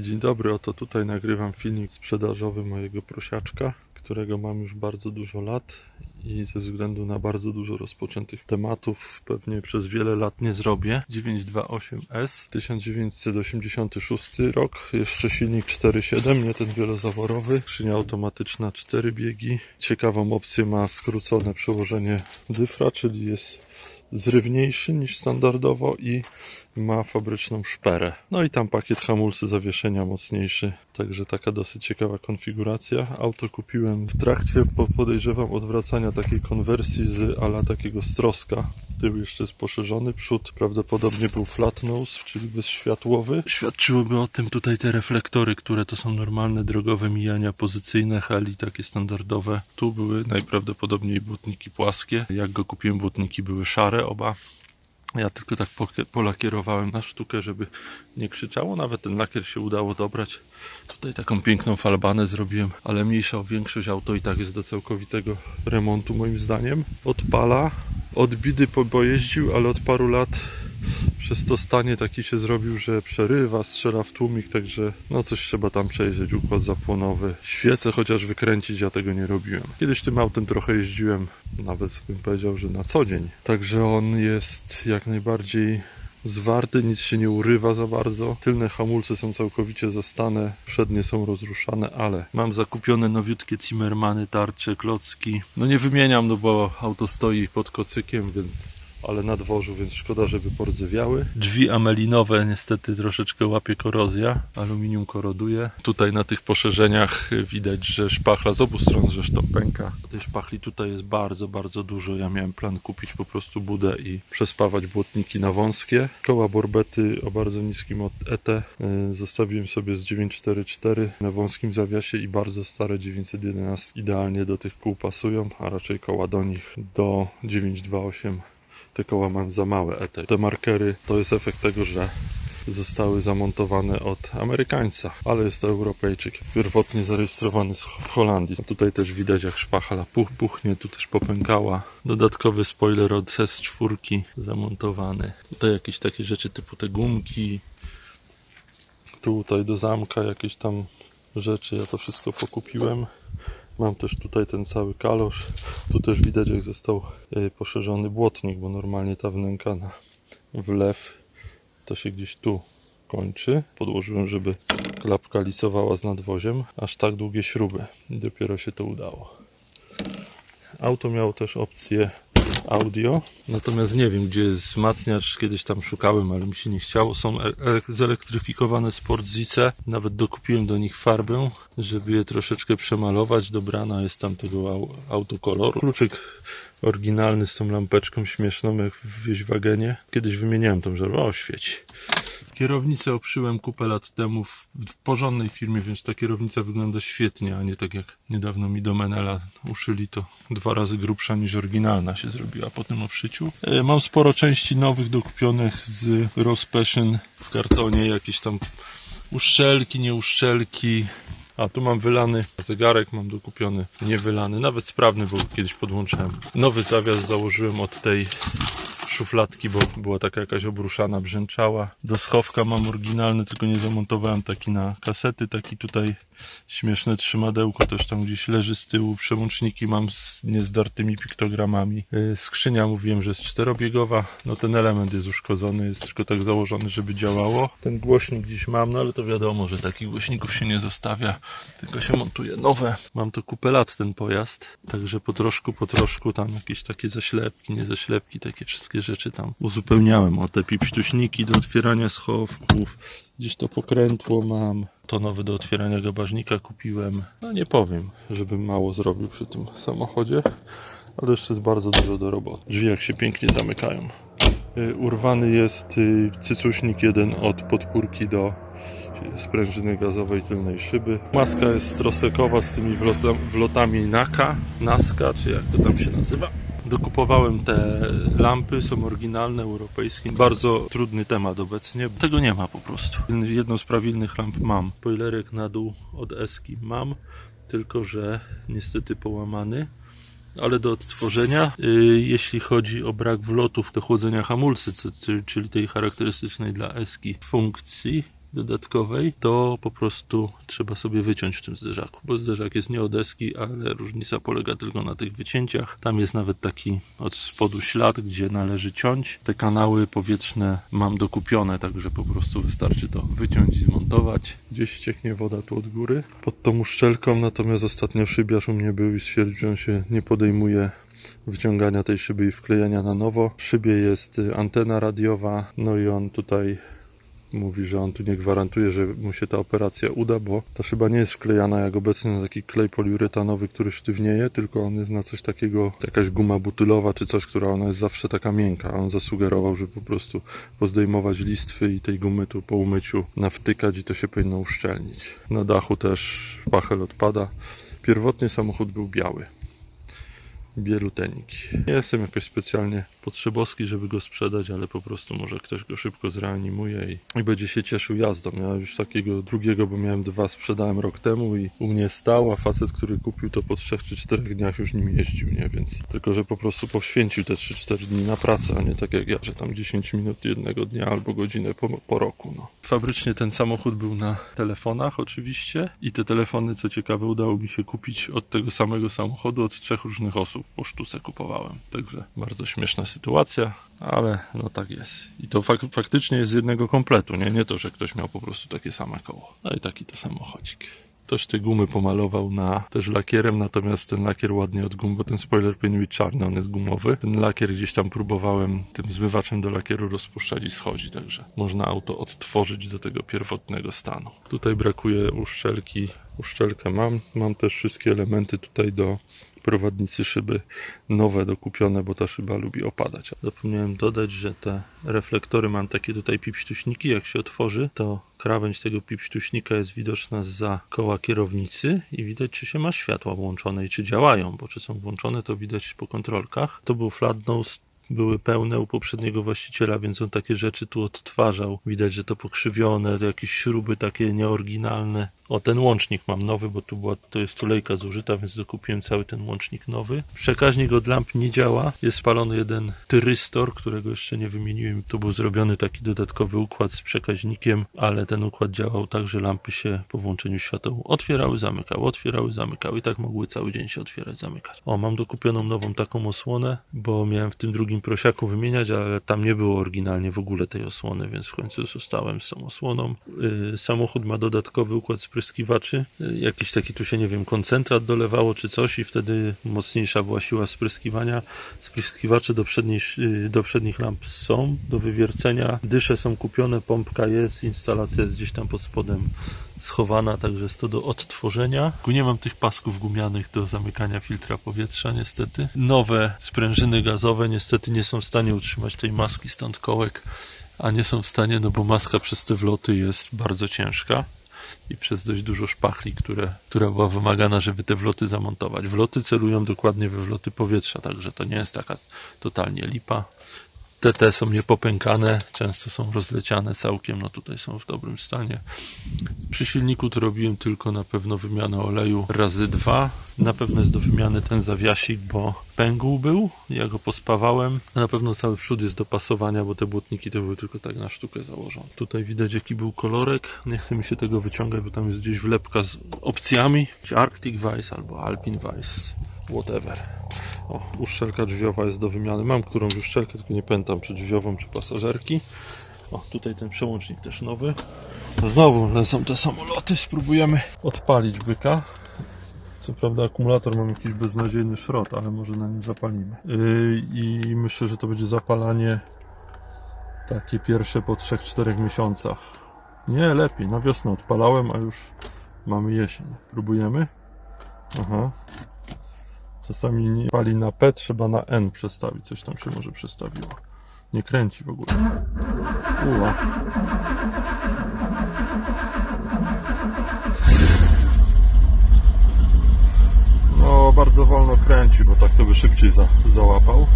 Dzień dobry, oto tutaj nagrywam filmik sprzedażowy mojego prosiaczka, którego mam już bardzo dużo lat i ze względu na bardzo dużo rozpoczętych tematów pewnie przez wiele lat nie zrobię. 928S, 1986 rok, jeszcze silnik 4.7, nie ten wielozaworowy, skrzynia automatyczna 4 biegi. Ciekawą opcję ma skrócone przełożenie dyfra, czyli jest zrywniejszy niż standardowo i ma fabryczną szperę. No i tam pakiet hamulcy zawieszenia mocniejszy, także taka dosyć ciekawa konfiguracja. Auto kupiłem w trakcie, po- podejrzewam, odwracania takiej konwersji z ala takiego stroska. Tył jeszcze jest poszerzony, przód prawdopodobnie był flat nose, czyli bezświatłowy. Świadczyłoby o tym tutaj te reflektory, które to są normalne drogowe mijania pozycyjne, heli takie standardowe. Tu były najprawdopodobniej błotniki płaskie. Jak go kupiłem, błotniki były szare oba. Ja tylko tak polakierowałem na sztukę, żeby nie krzyczało. Nawet ten lakier się udało dobrać. Tutaj taką piękną falbanę zrobiłem, ale mniejsza o większość auto i tak jest do całkowitego remontu moim zdaniem. Odpala. Odbidy po- pojeździł, ale od paru lat przez to stanie taki się zrobił, że przerywa, strzela w tłumik, także no coś trzeba tam przejrzeć, układ zapłonowy. Świece chociaż wykręcić, ja tego nie robiłem. Kiedyś tym autem trochę jeździłem, nawet bym powiedział, że na co dzień. Także on jest jak najbardziej zwarty, nic się nie urywa za bardzo. Tylne hamulce są całkowicie zastane, przednie są rozruszane, ale mam zakupione nowiutkie Zimmermany, tarcze, klocki. No nie wymieniam, no bo auto stoi pod kocykiem, więc ale na dworzu, więc szkoda, żeby pordzewiały. Drzwi amelinowe niestety troszeczkę łapie korozja, aluminium koroduje. Tutaj na tych poszerzeniach widać, że szpachla z obu stron zresztą pęka. Tej szpachli tutaj jest bardzo, bardzo dużo. Ja miałem plan kupić po prostu budę i przespawać błotniki na wąskie. Koła borbety o bardzo niskim ET y, zostawiłem sobie z 944 na wąskim zawiasie i bardzo stare 911 idealnie do tych kół pasują, a raczej koła do nich do 928 te koła mam za małe ET. Te markery to jest efekt tego, że zostały zamontowane od Amerykańca, ale jest to Europejczyk, pierwotnie zarejestrowany w Holandii. Tutaj też widać jak szpachla puch, puchnie, tu też popękała. Dodatkowy spoiler od S4 zamontowany. Tutaj jakieś takie rzeczy typu te gumki, tutaj do zamka jakieś tam rzeczy, ja to wszystko pokupiłem. Mam też tutaj ten cały kalosz. Tu też widać jak został e, poszerzony błotnik, bo normalnie ta wnęka na wlew to się gdzieś tu kończy. Podłożyłem, żeby klapka lisowała z nadwoziem. Aż tak długie śruby. I dopiero się to udało. Auto miało też opcję audio, natomiast nie wiem, gdzie jest wzmacniacz. Kiedyś tam szukałem, ale mi się nie chciało. Są e- e- zelektryfikowane Sportzice. Nawet dokupiłem do nich farbę, żeby je troszeczkę przemalować. Dobrana jest tam tego au- autokoloru. Kluczyk oryginalny z tą lampeczką śmieszną, jak w wieźwagenie. Kiedyś wymieniałem tą, żeby o, świeci. Kierownicę oprzyłem kupę lat temu w, w porządnej firmie, więc ta kierownica wygląda świetnie, a nie tak jak niedawno mi do Menela uszyli to dwa razy grubsza niż oryginalna się zrobiła po tym oprzyciu. E, Mam sporo części nowych dokupionych z Rose Passion w kartonie, jakieś tam uszczelki, nieuszczelki. A tu mam wylany zegarek, mam dokupiony, niewylany, nawet sprawny, bo kiedyś podłączyłem. Nowy zawias założyłem od tej szufladki, bo była taka jakaś obruszana, brzęczała. Do schowka mam oryginalny, tylko nie zamontowałem taki na kasety, taki tutaj śmieszne trzymadełko też tam gdzieś leży z tyłu. Przełączniki mam z niezdartymi piktogramami. Yy, Skrzynia mówiłem, że jest czterobiegowa. No ten element jest uszkodzony, jest tylko tak założony, żeby działało. Ten głośnik gdzieś mam, no ale to wiadomo, że takich głośników się nie zostawia, tylko się montuje nowe. Mam to kupę lat ten pojazd, także po troszku, po troszku tam jakieś takie zaślepki, nie zaślepki, takie wszystkie rzeczy tam uzupełniałem. O te pipsztuśniki do otwierania schowków, gdzieś to pokrętło mam. To nowe do otwierania gabażnika kupiłem. No nie powiem, żebym mało zrobił przy tym samochodzie, ale jeszcze jest bardzo dużo do roboty. Drzwi jak się pięknie zamykają. Y, Urwany jest y, cycuśnik jeden od podpórki do sprężyny gazowej tylnej szyby. Maska jest strosekowa z tymi wlota, wlotami NAKA, NASKA, czy jak to tam się nazywa. Dokupowałem te lampy, są oryginalne, europejskie. Bardzo trudny temat obecnie. Tego nie ma po prostu. Jedną z prawilnych lamp mam. Spoilerek na dół od Eski mam, tylko że niestety połamany ale do odtworzenia, y, jeśli chodzi o brak wlotów do chłodzenia hamulcy, czyli tej charakterystycznej dla Eski funkcji, dodatkowej, to po prostu trzeba sobie wyciąć w tym zderzaku, bo zderzak jest nie od deski, ale różnica polega tylko na tych wycięciach. Tam jest nawet taki od spodu ślad, gdzie należy ciąć. Te kanały powietrzne mam dokupione, także po prostu wystarczy to wyciąć i zmontować. Gdzieś ścieknie woda tu od góry pod tą uszczelką, natomiast ostatnio szybiarz u mnie był i stwierdził, że on się nie podejmuje wyciągania tej szyby i wklejania na nowo. W szybie jest y, antena radiowa, no i on tutaj mówi, że on tu nie gwarantuje, że mu się ta operacja uda, bo ta szyba nie jest wklejana jak obecnie na taki klej poliuretanowy, który sztywnieje, tylko on jest na coś takiego, jakaś guma butylowa czy coś, która ona jest zawsze taka miękka. On zasugerował, że po prostu pozdejmować listwy i tej gumy tu po umyciu nawtykać i to się powinno uszczelnić. Na dachu też pachel odpada. Pierwotnie samochód był biały bielutenik. Nie jestem jakoś specjalnie potrzebowski, żeby go sprzedać, ale po prostu może ktoś go szybko zreanimuje i, i będzie się cieszył jazdą. Ja już takiego drugiego, bo miałem dwa, sprzedałem rok temu i u mnie stał, a facet, który kupił to po 3 czy 4 dniach już nim jeździł, nie? Więc tylko, że po prostu poświęcił te 3-4 dni na pracę, a nie tak jak ja, że tam 10 minut jednego dnia albo godzinę po, po roku, no. Fabrycznie ten samochód był na telefonach oczywiście i te telefony, co ciekawe, udało mi się kupić od tego samego samochodu od trzech różnych osób. Po sztuce kupowałem. Także bardzo śmieszna sytuacja, ale no tak jest. I to fak faktycznie jest z jednego kompletu, nie? Nie to, że ktoś miał po prostu takie same koło. No i taki to samochodzik. Ktoś te gumy pomalował na też lakierem, natomiast ten lakier ładnie od gum, bo ten spoiler powinien być czarny, on jest gumowy. Ten lakier gdzieś tam próbowałem tym zmywaczem do lakieru rozpuszczać i schodzi, także można auto odtworzyć do tego pierwotnego stanu. Tutaj brakuje uszczelki. Uszczelkę mam. Mam też wszystkie elementy tutaj do prowadnicy szyby nowe dokupione, bo ta szyba lubi opadać. Zapomniałem dodać, że te reflektory mam takie tutaj pipśtuśniki, jak się otworzy, to krawędź tego pipśtuśnika jest widoczna za koła kierownicy i widać, czy się ma światła włączone i czy działają, bo czy są włączone, to widać po kontrolkach. To był flat nose były pełne u poprzedniego właściciela, więc on takie rzeczy tu odtwarzał. Widać, że to pokrzywione, jakieś śruby takie nieoryginalne. O, ten łącznik mam nowy, bo tu była, to jest tulejka zużyta, więc dokupiłem cały ten łącznik nowy. Przekaźnik od lamp nie działa. Jest spalony jeden tyrystor, którego jeszcze nie wymieniłem. Tu był zrobiony taki dodatkowy układ z przekaźnikiem, ale ten układ działał tak, że lampy się po włączeniu świateł otwierały, zamykały, otwierały, zamykały i tak mogły cały dzień się otwierać, zamykać. O, mam dokupioną nową taką osłonę, bo miałem w tym drugim prosiaku wymieniać, ale tam nie było oryginalnie w ogóle tej osłony, więc w końcu zostałem z tą osłoną. Yy, samochód ma dodatkowy układ spryskiwaczy. Yy, jakiś taki tu się, nie wiem, koncentrat dolewało czy coś i wtedy mocniejsza była siła spryskiwania. Spryskiwacze do, przedniej, yy, do przednich lamp są, do wywiercenia. Dysze są kupione, pompka jest, instalacja jest gdzieś tam pod spodem schowana, także jest to do odtworzenia. Nie mam tych pasków gumianych do zamykania filtra powietrza, niestety. Nowe sprężyny gazowe niestety nie są w stanie utrzymać tej maski stąd kołek, a nie są w stanie, no bo maska przez te wloty jest bardzo ciężka i przez dość dużo szpachli, które, która była wymagana, żeby te wloty zamontować. Wloty celują dokładnie we wloty powietrza, także to nie jest taka totalnie lipa. TT są niepopękane, często są rozleciane całkiem, no tutaj są w dobrym stanie. Przy silniku to robiłem tylko na pewno wymianę oleju razy dwa. Na pewno jest do wymiany ten zawiasik, bo pęgł był, ja go pospawałem. Na pewno cały przód jest do pasowania, bo te błotniki to były tylko tak na sztukę założone. Tutaj widać jaki był kolorek, nie chce mi się tego wyciągać, bo tam jest gdzieś wlepka z opcjami. Arctic Vice albo Alpine Vice whatever. O, uszczelka drzwiowa jest do wymiany. Mam którąś uszczelkę, tylko nie pamiętam, czy drzwiową, czy pasażerki. O, tutaj ten przełącznik też nowy. Znowu lecą te samoloty, spróbujemy odpalić byka. Co prawda akumulator mam jakiś beznadziejny szrot, ale może na nim zapalimy. Yy, I myślę, że to będzie zapalanie takie pierwsze po 3-4 miesiącach. Nie, lepiej. Na wiosnę odpalałem, a już mamy jesień. Próbujemy? Aha. Czasami nie pali na P, trzeba na N przestawić. Coś tam się może przestawiło. Nie kręci w ogóle. Uła. No, bardzo wolno kręci, bo tak to by szybciej za, załapał.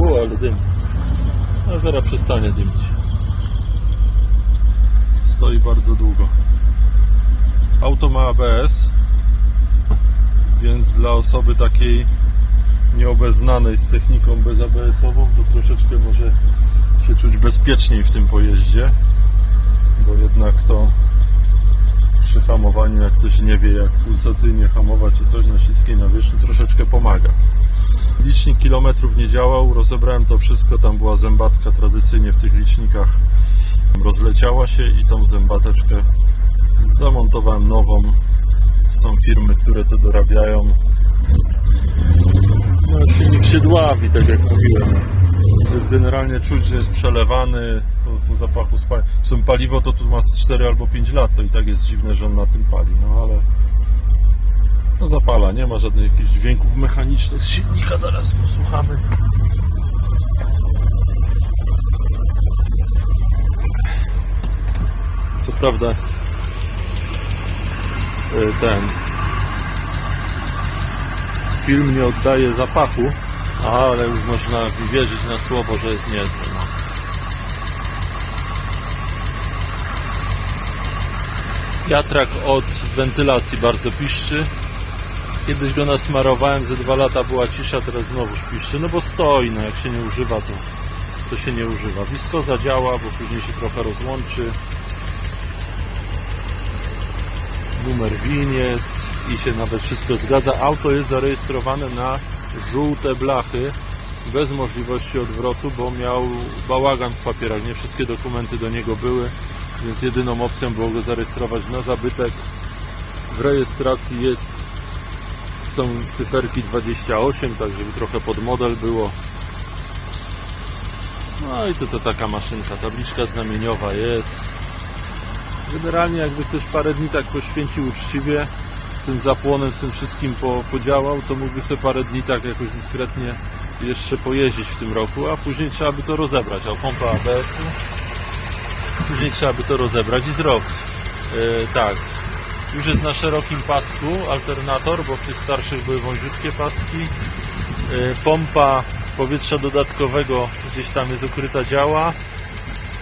U, ale dym. A zaraz przestanie dymić stoi bardzo długo. Auto ma ABS, więc dla osoby takiej nieobeznanej z techniką bez ABS-ową, to troszeczkę może się czuć bezpieczniej w tym pojeździe, bo jednak to przy hamowaniu, jak ktoś nie wie jak pulsacyjnie hamować czy coś na śliskiej nawierzchni, troszeczkę pomaga. Licznik kilometrów nie działał, rozebrałem to wszystko, tam była zębatka tradycyjnie w tych licznikach rozleciała się i tą zębateczkę zamontowałem nową. Są firmy, które to dorabiają. No, silnik się dławi, tak jak mówiłem. To jest generalnie czuć, że jest przelewany po, po zapachu spalin. Paliwo to tu ma z 4 albo 5 lat, to i tak jest dziwne, że on na tym pali, no ale no zapala, nie ma żadnych jakichś dźwięków mechanicznych z silnika, zaraz posłuchamy. Co prawda y, ten film nie oddaje zapachu, ale już można wierzyć na słowo, że jest niezły. No. Wiatrak od wentylacji bardzo piszczy. Kiedyś go nasmarowałem, ze dwa lata była cisza, teraz znowuż piszczy. No bo stoi, no jak się nie używa, to, to się nie używa. Blisko zadziała, bo później się trochę rozłączy. Numer WIN jest i się nawet wszystko zgadza. Auto jest zarejestrowane na żółte blachy bez możliwości odwrotu, bo miał bałagan w papierach. Nie wszystkie dokumenty do niego były, więc jedyną opcją było go zarejestrować na zabytek. W rejestracji jest są cyferki 28, tak żeby trochę pod model było. No i to, to taka maszynka, tabliczka znamieniowa jest. Generalnie jakby ktoś parę dni tak poświęcił uczciwie, z tym zapłonem, z tym wszystkim po, podziałał, to mógłby sobie parę dni tak jakoś dyskretnie jeszcze pojeździć w tym roku, a później trzeba by to rozebrać. O pompa ABS-u. Później trzeba by to rozebrać i zrobić. Yy, tak. Już jest na szerokim pasku alternator, bo tych starszych były wąziutkie paski. Yy, pompa powietrza dodatkowego gdzieś tam jest ukryta działa.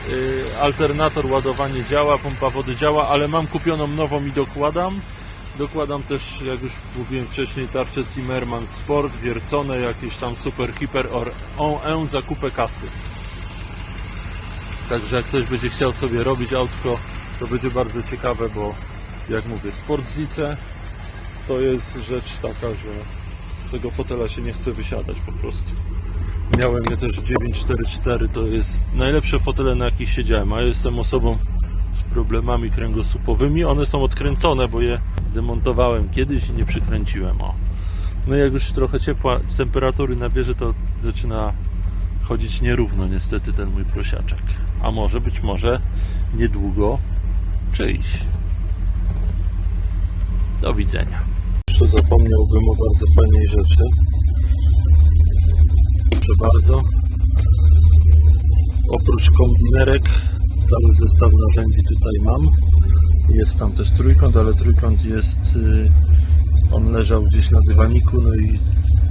Yy, alternator ładowanie działa, pompa wody działa, ale mam kupioną nową i dokładam. Dokładam też, jak już mówiłem wcześniej, tarcze Zimmerman Sport, wiercone, jakieś tam Super Keeper or on za kupę kasy. Także jak ktoś będzie chciał sobie robić autko, to będzie bardzo ciekawe, bo jak mówię, Sport Zice to jest rzecz taka, że z tego fotela się nie chce wysiadać po prostu. Miałem je też 944, to jest najlepsze fotele na jakich siedziałem, a jestem osobą z problemami kręgosłupowymi. One są odkręcone, bo je demontowałem kiedyś i nie przykręciłem. O. No jak już trochę ciepła temperatury nabierze, to zaczyna chodzić nierówno niestety ten mój prosiaczek. A może być może niedługo czyjś. Do widzenia. Jeszcze zapomniałbym o bardzo fajnej rzeczy. Proszę bardzo. Oprócz kombinerek cały zestaw narzędzi tutaj mam. Jest tam też trójkąt, ale trójkąt jest. y, On leżał gdzieś na dywaniku, no i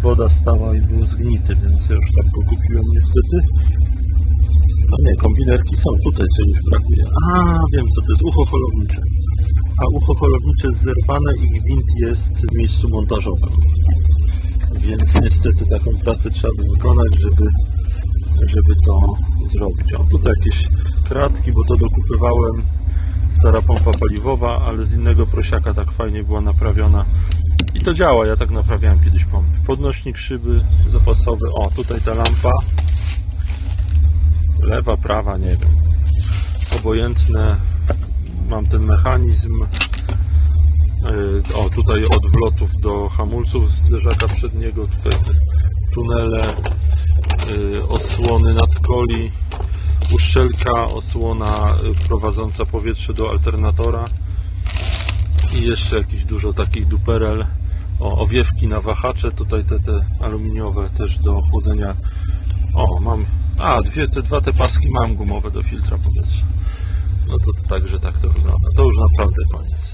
woda stała i był zgnity, więc ja już tam go kupiłem niestety. A nie, kombinerki są tutaj, już brakuje. A, wiem co to jest, ucho holownicze. A ucho holownicze jest zerwane i gwint jest w miejscu montażowym. Więc niestety taką pracę trzeba by wykonać, żeby żeby to zrobić. O, tutaj jakieś kratki, bo to dokupywałem stara pompa paliwowa, ale z innego prosiaka tak fajnie była naprawiona. I to działa, ja tak naprawiałem kiedyś pompy. Podnośnik szyby zapasowy. O, tutaj ta lampa. Lewa, prawa, nie wiem. Obojętne. Mam ten mechanizm. Yy, O, tutaj od wlotów do hamulców z zderzaka przedniego. Tutaj tunele y, osłony nadkoli, uszczelka, osłona y, prowadząca powietrze do alternatora i jeszcze jakieś dużo takich duperel. O, owiewki na wahacze, tutaj te, te aluminiowe też do chłodzenia. O, mam, a dwie, te dwa te paski mam gumowe do filtra powietrza. No to, to także tak to wygląda. To już naprawdę koniec.